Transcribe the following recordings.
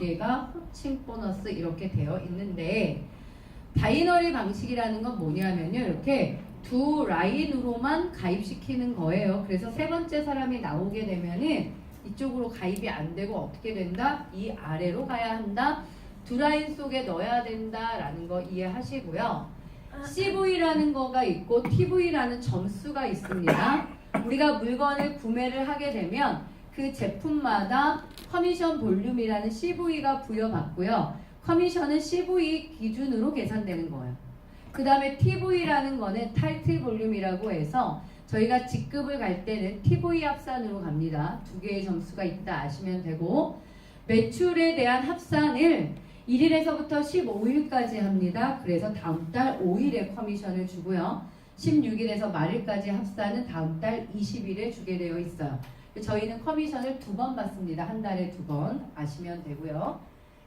개가 호칭 보너스 이렇게 되어 있는데 바이너리 방식이라는 건 뭐냐면요. 이렇게 두 라인으로만 가입시키는 거예요. 그래서 세 번째 사람이 나오게 되면은 이쪽으로 가입이 안 되고 어떻게 된다? 이 아래로 가야 한다. 두 라인 속에 넣어야 된다라는 거 이해하시고요. CV라는 거가 있고 TV라는 점수가 있습니다. 우리가 물건을 구매를 하게 되면 그 제품마다 커미션 볼륨이라는 CV가 부여받고요. 커미션은 CV 기준으로 계산되는 거예요. 그 다음에 TV라는 거는 타이틀 볼륨이라고 해서 저희가 직급을 갈 때는 TV 합산으로 갑니다. 두 개의 점수가 있다 아시면 되고 매출에 대한 합산을 1일에서부터 15일까지 합니다. 그래서 다음 달 5일에 커미션을 주고요. 16일에서 말일까지 합산은 다음 달 20일에 주게 되어 있어요. 저희는 커미션을 두 번 받습니다. 한 달에 두 번 아시면 되고요.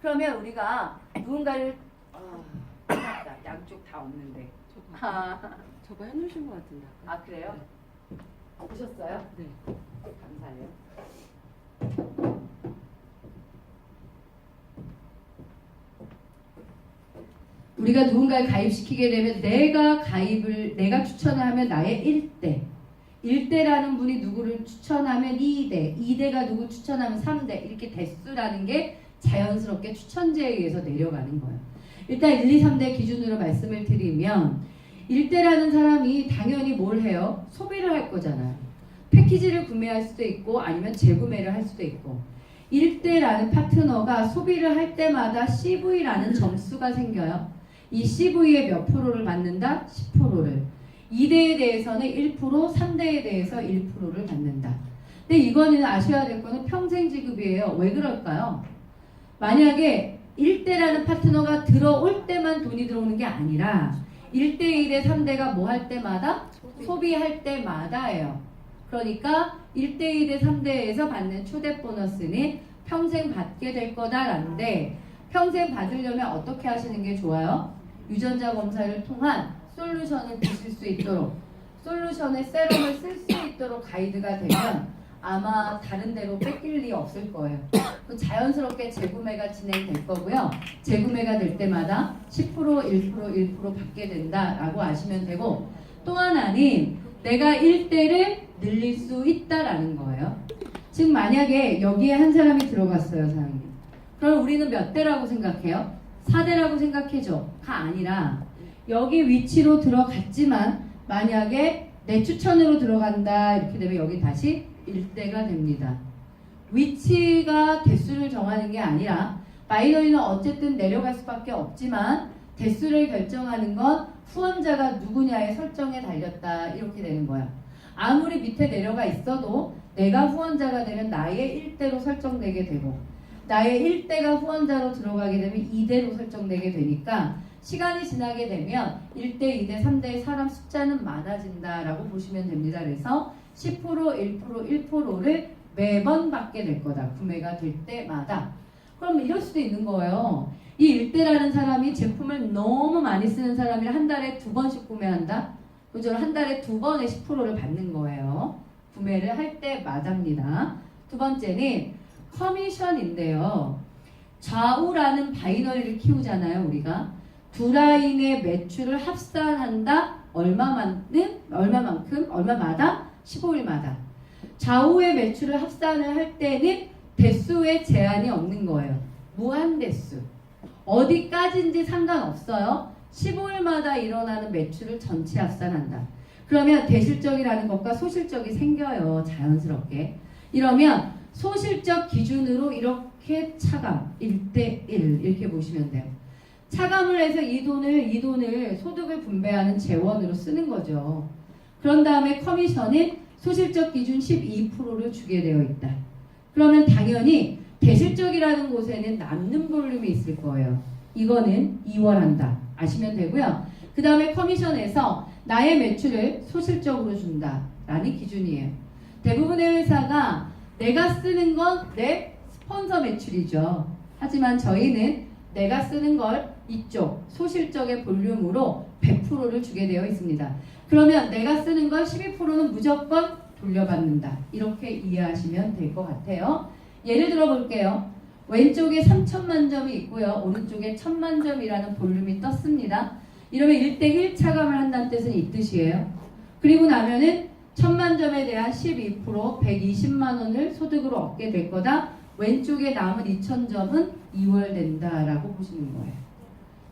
그러면 우리가 누군가를 아. 양쪽 다 없는데. 저거 아, 저거 해놓으신 것 같은데 아까. 아 그래요? 보셨어요? 네. 감사해요. 우리가 누군가를 가입시키게 되면 내가 가입을 내가 추천을 하면 나의 1대 1대라는 분이 누구를 추천하면 2대 2대가 누구 추천하면 3대 이렇게 대수라는 게 자연스럽게 추천제에 의해서 내려가는 거예요. 일단 1, 2, 3대 기준으로 말씀을 드리면 1대라는 사람이 당연히 뭘 해요? 소비를 할 거잖아요. 패키지를 구매할 수도 있고 아니면 재구매를 할 수도 있고 1대라는 파트너가 소비를 할 때마다 CV라는 점수가 생겨요. 이 CV의 몇 프로를 받는다? 10%를. 2대에 대해서는 1%, 3대에 대해서 1%를 받는다. 근데 이거는 아셔야 될 거는 평생 지급이에요. 왜 그럴까요? 만약에 1대라는 파트너가 들어올 때만 돈이 들어오는 게 아니라 1대, 2대, 3대가 뭐 할 때마다 소비할 때마다예요. 그러니까 1대, 2대, 3대에서 받는 초대 보너스는 평생 받게 될 거다라는데 평생 받으려면 어떻게 하시는 게 좋아요? 유전자 검사를 통한 솔루션을 드실 수 있도록 솔루션의 세럼을 쓸 수 있도록 가이드가 되면 아마 다른 데로 뺏길 리 없을 거예요. 그 자연스럽게 재구매가 진행될 거고요. 재구매가 될 때마다 10% 1% 1% 받게 된다라고 아시면 되고 또 하나는 내가 1대를 늘릴 수 있다라는 거예요. 즉 만약에 여기에 한 사람이 들어갔어요, 사장님. 그럼 우리는 몇 대라고 생각해요? 4대라고 생각해줘. 가 아니라 여기 위치로 들어갔지만 만약에 내 추천으로 들어간다 이렇게 되면 여기 다시 1대가 됩니다. 위치가 대수를 정하는 게 아니라 바이너리는 어쨌든 내려갈 수밖에 없지만 대수를 결정하는 건 후원자가 누구냐의 설정에 달렸다 이렇게 되는 거야. 아무리 밑에 내려가 있어도 내가 후원자가 되면 나의 1대로 설정되게 되고 나의 1대가 후원자로 들어가게 되면 2대로 설정되게 되니까 시간이 지나게 되면 1대, 2대, 3대의 사람 숫자는 많아진다라고 보시면 됩니다. 그래서 10%, 1%, 1%를 매번 받게 될 거다. 구매가 될 때마다. 그럼 이럴 수도 있는 거예요. 이 1대라는 사람이 제품을 너무 많이 쓰는 사람이 한 달에 두 번씩 구매한다? 그죠? 한 달에 두 번에 10%를 받는 거예요. 구매를 할 때마다입니다. 두 번째는 커미션인데요. 좌우라는 바이너리를 키우잖아요, 우리가. 두 라인의 매출을 합산한다. 얼마만큼? 얼마만큼? 얼마마다? 15일마다. 좌우의 매출을 합산을 할 때는 대수의 제한이 없는 거예요. 무한 대수. 어디까지인지 상관없어요. 15일마다 일어나는 매출을 전체 합산한다. 그러면 대실적이라는 것과 소실적이 생겨요. 자연스럽게. 이러면 소실적 기준으로 이렇게 차감 1대1 이렇게 보시면 돼요. 차감을 해서 이 돈을 이 돈을 소득을 분배하는 재원으로 쓰는 거죠. 그런 다음에 커미션은 소실적 기준 12%를 주게 되어 있다. 그러면 당연히 대실적이라는 곳에는 남는 볼륨이 있을 거예요. 이거는 2월한다. 아시면 되고요. 그 다음에 커미션에서 나의 매출을 소실적으로 준다라는 기준이에요. 대부분의 회사가 내가 쓰는 건 내 스폰서 매출이죠. 하지만 저희는 내가 쓰는 걸 이쪽 소실적의 볼륨으로 100%를 주게 되어 있습니다. 그러면 내가 쓰는 걸 12%는 무조건 돌려받는다. 이렇게 이해하시면 될 것 같아요. 예를 들어 볼게요. 왼쪽에 3천만 점이 있고요. 오른쪽에 1000만 점이라는 볼륨이 떴습니다. 이러면 1대1 차감을 한다는 뜻은 이 뜻이에요. 그리고 나면은 1000만 점에 대한 12% 120만 원을 소득으로 얻게 될 거다. 왼쪽에 남은 2000점은 2월 된다라고 보시는 거예요.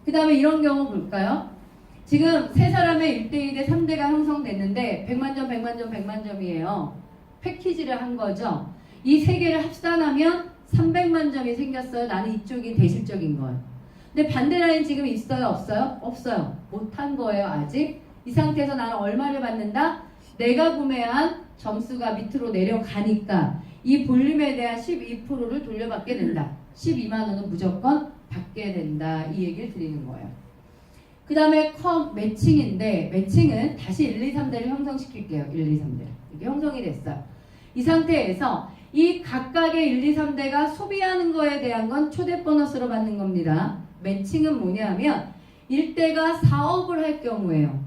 그 다음에 이런 경우 볼까요? 지금 세 사람의 1대1대 3대가 형성됐는데 100만 점, 100만 점, 100만 점이에요. 패키지를 한 거죠. 이 세 개를 합산하면 300만 점이 생겼어요. 나는 이쪽이 대실적인 거예요. 근데 반대 라인 지금 있어요? 없어요? 없어요. 못한 거예요, 아직. 이 상태에서 나는 얼마를 받는다? 내가 구매한 점수가 밑으로 내려가니까 이 볼륨에 대한 12%를 돌려받게 된다. 12만 원은 무조건 받게 된다. 이 얘기를 드리는 거예요. 그 다음에 컴 매칭인데 매칭은 다시 1, 2, 3대를 형성시킬게요. 1, 2, 3대. 이게 형성이 됐어요. 이 상태에서 이 각각의 1, 2, 3대가 소비하는 거에 대한 건 초대 보너스로 받는 겁니다. 매칭은 뭐냐면 일대가 사업을 할 경우에요.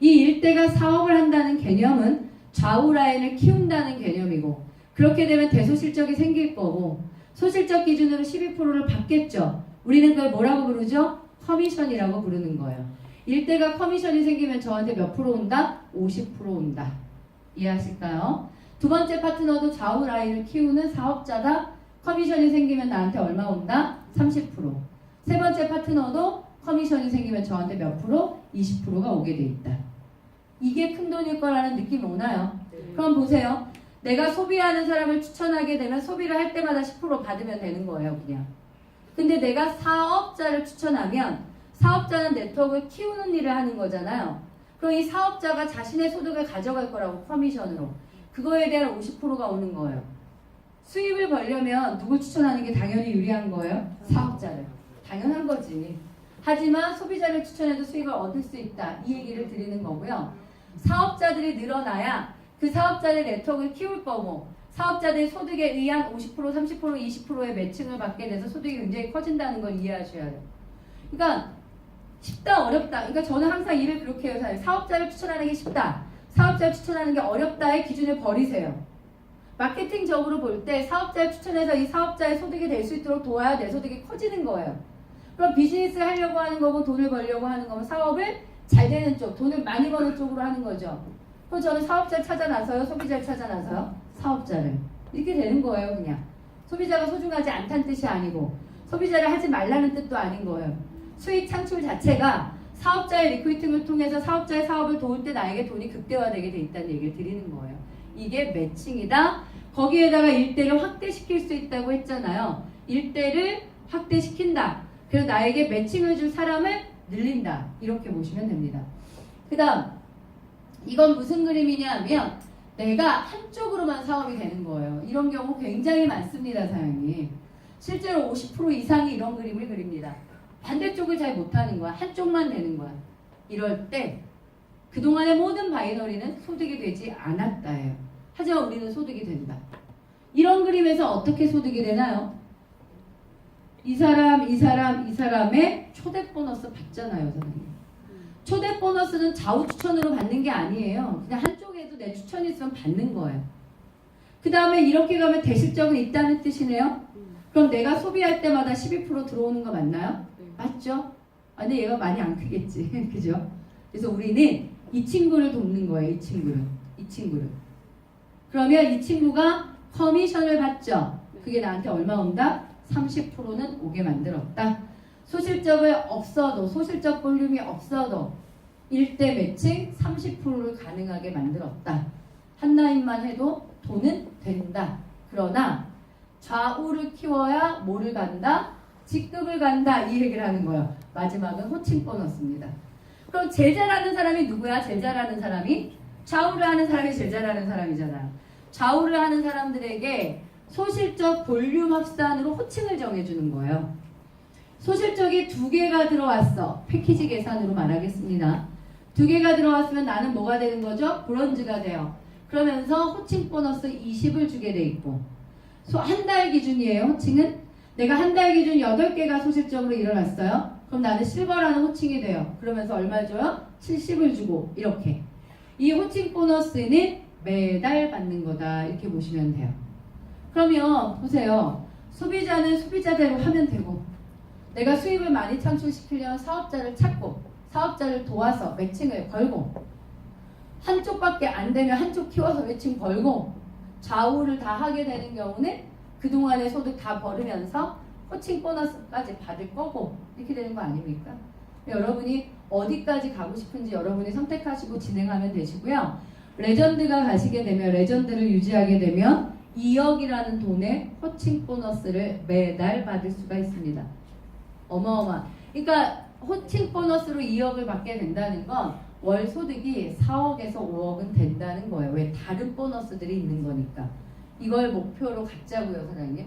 이 일대가 사업을 한다는 개념은 좌우 라인을 키운다는 개념이고 그렇게 되면 대소실적이 생길 거고 소실적 기준으로 12%를 받겠죠. 우리는 그걸 뭐라고 부르죠? 커미션이라고 부르는 거예요. 일대가 커미션이 생기면 저한테 몇 프로 온다? 50% 온다. 이해하실까요? 두 번째 파트너도 좌우 라인을 키우는 사업자다. 커미션이 생기면 나한테 얼마 온다? 30%. 세 번째 파트너도 커미션이 생기면 저한테 몇 프로? 20%가 오게 돼 있다. 이게 큰 돈일 거라는 느낌 오나요? 그럼 보세요. 내가 소비하는 사람을 추천하게 되면 소비를 할 때마다 10% 받으면 되는 거예요, 그냥. 근데 내가 사업자를 추천하면 사업자는 네트워크를 키우는 일을 하는 거잖아요. 그럼 이 사업자가 자신의 소득을 가져갈 거라고 커미션으로. 그거에 대한 50%가 오는 거예요. 수입을 벌려면 누굴 추천하는 게 당연히 유리한 거예요? 사업자를. 당연한 거지. 하지만 소비자를 추천해도 수익을 얻을 수 있다. 이 얘기를 드리는 거고요. 사업자들이 늘어나야 그 사업자의 네트워크를 키울 거고 사업자들의 소득에 의한 50%, 30%, 20%의 매칭을 받게 돼서 소득이 굉장히 커진다는 걸 이해하셔야 돼요. 그러니까 쉽다 어렵다. 그러니까 저는 항상 일을 그렇게 해요. 사업자를 추천하는 게 쉽다. 사업자를 추천하는 게 어렵다의 기준을 버리세요. 마케팅적으로 볼 때 사업자를 추천해서 이 사업자의 소득이 될 수 있도록 도와야 내 소득이 커지는 거예요. 그럼 비즈니스를 하려고 하는 거고 돈을 벌려고 하는 거면 사업을 잘 되는 쪽, 돈을 많이 버는 쪽으로 하는 거죠. 그럼 저는 사업자를 찾아 나서요, 소비자를 찾아 나서요, 사업자를. 이렇게 되는 거예요, 그냥. 소비자가 소중하지 않다는 뜻이 아니고, 소비자를 하지 말라는 뜻도 아닌 거예요. 수익 창출 자체가 사업자의 리크루팅을 통해서 사업자의 사업을 도울 때 나에게 돈이 극대화되게 돼 있다는 얘기를 드리는 거예요. 이게 매칭이다. 거기에다가 일대를 확대시킬 수 있다고 했잖아요. 일대를 확대시킨다. 그래서 나에게 매칭을 줄 사람을 늘린다. 이렇게 보시면 됩니다. 그 다음, 이건 무슨 그림이냐 하면 내가 한쪽으로만 사업이 되는 거예요. 이런 경우 굉장히 많습니다, 사장님. 실제로 50% 이상이 이런 그림을 그립니다. 반대쪽을 잘 못하는 거야. 한쪽만 되는 거야. 이럴 때 그동안의 모든 바이너리는 소득이 되지 않았다예요. 하지만 우리는 소득이 된다. 이런 그림에서 어떻게 소득이 되나요? 이 사람, 이 사람, 이 사람의 초대 보너스 받잖아요, 선생님. 초대 보너스는 좌우 추천으로 받는 게 아니에요. 그냥 한쪽에도 내 추천이 있으면 받는 거예요. 그 다음에 이렇게 가면 대실적은 있다는 뜻이네요. 그럼 내가 소비할 때마다 12% 들어오는 거 맞나요? 맞죠? 아, 근데 얘가 많이 안 크겠지. 그죠? 그래서 우리는 이 친구를 돕는 거예요. 이 친구를. 이 친구를. 그러면 이 친구가 커미션을 받죠. 그게 나한테 얼마 온다? 30%는 오게 만들었다. 소실적을 없어도 소실적 볼륨이 없어도 1대 매칭 30%를 가능하게 만들었다. 한 라인만 해도 돈은 된다. 그러나 좌우를 키워야 뭐를 간다? 직급을 간다. 이 얘기를 하는 거예요. 마지막은 호칭 보너스입니다. 그럼 잘하는 사람이 누구야? 잘하는 사람이 좌우를 하는 사람이 잘하는 사람이잖아요. 좌우를 하는 사람들에게 소실적 볼륨 합산으로 호칭을 정해주는 거예요. 소실적이 두 개가 들어왔어. 패키지 계산으로 말하겠습니다. 두 개가 들어왔으면 나는 뭐가 되는 거죠? 브론즈가 돼요. 그러면서 호칭 보너스 20을 주게 돼 있고 한 달 기준이에요. 호칭은 내가 한 달 기준 8개가 소실적으로 일어났어요. 그럼 나는 실버라는 호칭이 돼요. 그러면서 얼마 줘요? 70을 주고 이렇게. 이 호칭 보너스는 매달 받는 거다. 이렇게 보시면 돼요. 그러면 보세요. 소비자는 소비자대로 하면 되고 내가 수입을 많이 창출시키려면 사업자를 찾고 사업자를 도와서 매칭을 걸고 한쪽밖에 안 되면 한쪽 키워서 매칭 걸고 좌우를 다 하게 되는 경우는 그동안의 소득 다 벌으면서 코칭 보너스까지 받을 거고 이렇게 되는 거 아닙니까? 여러분이 어디까지 가고 싶은지 여러분이 선택하시고 진행하면 되시고요. 레전드가 가시게 되면 레전드를 유지하게 되면 2억이라는 돈의 코칭 보너스를 매달 받을 수가 있습니다. 어마어마. 그러니까 호칭 보너스로 2억을 받게 된다는 건 월 소득이 4억에서 5억은 된다는 거예요. 왜 다른 보너스들이 있는 거니까. 이걸 목표로 갖자고요, 사장님.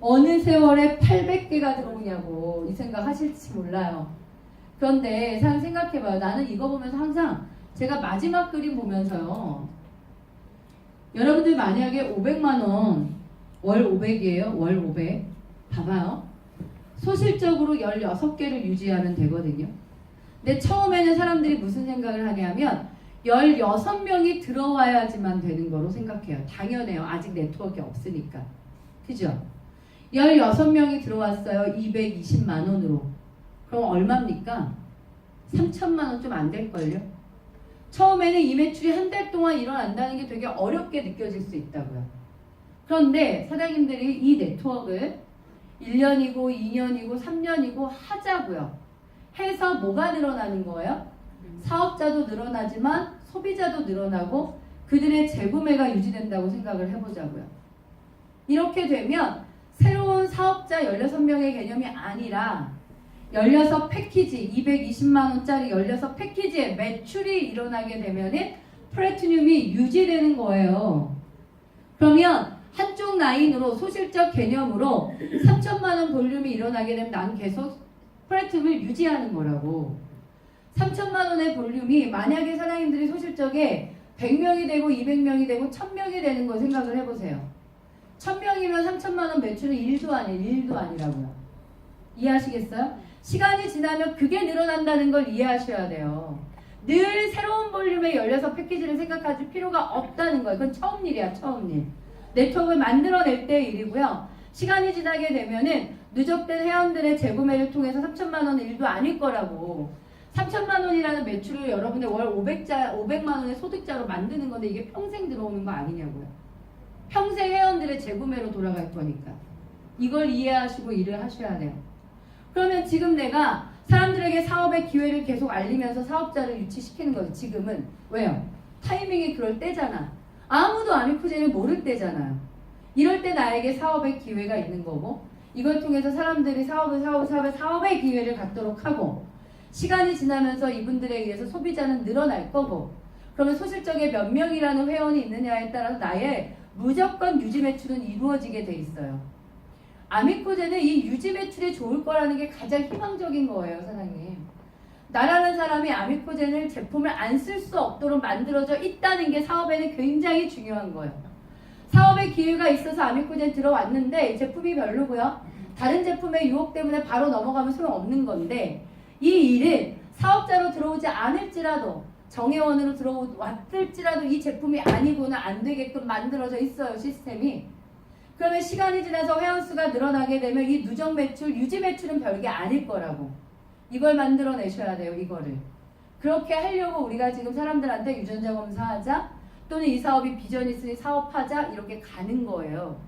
어느 세월에 800개가 들어오냐고 이 생각 하실지 몰라요. 그런데 사람 생각해봐요. 나는 이거 보면서 항상 제가 마지막 그림 보면서요. 여러분들 만약에 500만 원, 월 500이에요. 월 500. 봐봐요. 소실적으로 16개를 유지하면 되거든요. 근데 처음에는 사람들이 무슨 생각을 하냐면 16명이 들어와야지만 되는 거로 생각해요. 당연해요. 아직 네트워크가 없으니까. 그죠? 16명이 들어왔어요. 220만 원으로. 그럼 얼마입니까? 3천만 원 좀 안 될걸요? 처음에는 이 매출이 한 달 동안 일어난다는 게 되게 어렵게 느껴질 수 있다고요. 그런데 사장님들이 이 네트워크를 1년이고 2년이고 3년이고 하자고요. 해서 뭐가 늘어나는 거예요? 사업자도 늘어나지만 소비자도 늘어나고 그들의 재구매가 유지된다고 생각을 해보자고요. 이렇게 되면 새로운 사업자 16명의 개념이 아니라 16 패키지 220만 원짜리 16 패키지의 매출이 일어나게 되면은 플래티늄이 유지되는 거예요. 그러면 한쪽 라인으로 소실적 개념으로 3천만 원 볼륨이 일어나게 되면 난 계속 플래티늄을 유지하는 거라고. 3천만 원의 볼륨이 만약에 사장님들이 소실적에 100명이 되고 200명이 되고 1000명이 되는 거 생각을 해보세요. 1000명이면 3천만 원 매출은 1도 아니에요. 1도 아니라고요. 이해하시겠어요? 시간이 지나면 그게 늘어난다는 걸 이해하셔야 돼요. 늘 새로운 볼륨의 16 패키지를 생각하실 필요가 없다는 거예요. 그건 처음 일이야, 처음 일. 네트워크를 만들어낼 때의 일이고요. 시간이 지나게 되면은 누적된 회원들의 재구매를 통해서 3천만 원은 일도 아닐 거라고. 3천만 원이라는 매출을 여러분의 월 500자, 500만 원의 소득자로 만드는 건데 이게 평생 들어오는 거 아니냐고요. 평생 회원들의 재구매로 돌아갈 거니까. 이걸 이해하시고 일을 하셔야 돼요. 그러면 지금 내가 사람들에게 사업의 기회를 계속 알리면서 사업자를 유치시키는 거예요. 지금은. 왜요? 타이밍이 그럴 때잖아. 아무도 아미쿠제를 모를 때잖아요. 이럴 때 나에게 사업의 기회가 있는 거고 이걸 통해서 사람들이 사업을 사업을 사업을 사업의 기회를 갖도록 하고 시간이 지나면서 이분들에 의해서 소비자는 늘어날 거고 그러면 소실적에 몇 명이라는 회원이 있느냐에 따라서 나의 무조건 유지 매출은 이루어지게 돼 있어요. 아미코제는 이 유지 매출이 좋을 거라는 게 가장 희망적인 거예요, 사장님. 나라는 사람이 아미코젠을 제품을 안 쓸 수 없도록 만들어져 있다는 게 사업에는 굉장히 중요한 거예요. 사업의 기회가 있어서 아미코젠 들어왔는데 제품이 별로고요. 다른 제품의 유혹 때문에 바로 넘어가면 소용없는 건데 이 일은 사업자로 들어오지 않을지라도 정회원으로 들어왔을지라도 이 제품이 아니고는 안 되게끔 만들어져 있어요 시스템이. 그러면 시간이 지나서 회원 수가 늘어나게 되면 이 누적 매출, 유지 매출은 별게 아닐 거라고. 이걸 만들어내셔야 돼요, 이거를. 그렇게 하려고 우리가 지금 사람들한테 유전자 검사하자 또는 이 사업이 비전 있으니 사업하자 이렇게 가는 거예요.